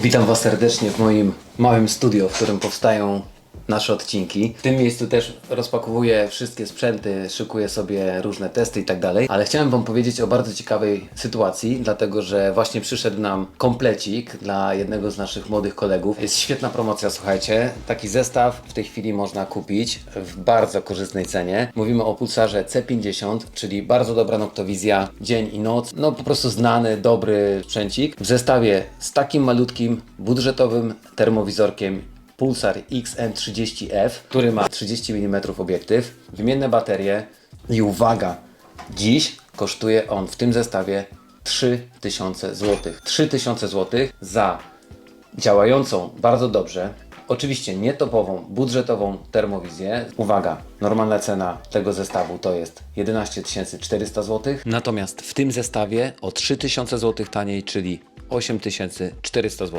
Witam Was serdecznie w moim małym studio, w którym powstają nasze odcinki. W tym miejscu też rozpakowuję wszystkie sprzęty, szykuję sobie różne testy i tak dalej, ale chciałem Wam powiedzieć o bardzo ciekawej sytuacji, dlatego że właśnie przyszedł nam komplecik dla jednego z naszych młodych kolegów. Jest świetna promocja, słuchajcie. Taki zestaw w tej chwili można kupić w bardzo korzystnej cenie. Mówimy o pulsarze C50, czyli bardzo dobra noktowizja, dzień i noc. No po prostu znany, dobry sprzęcik. W zestawie z takim malutkim, budżetowym termowizorkiem Pulsar XM30F, który ma 30 mm obiektyw, wymienne baterie i uwaga, dziś kosztuje on w tym zestawie 3000 zł. 3000 zł za działającą bardzo dobrze, oczywiście nie topową, budżetową termowizję. Uwaga, normalna cena tego zestawu to jest 11 400 zł, natomiast w tym zestawie o 3000 zł taniej, czyli 8400 zł.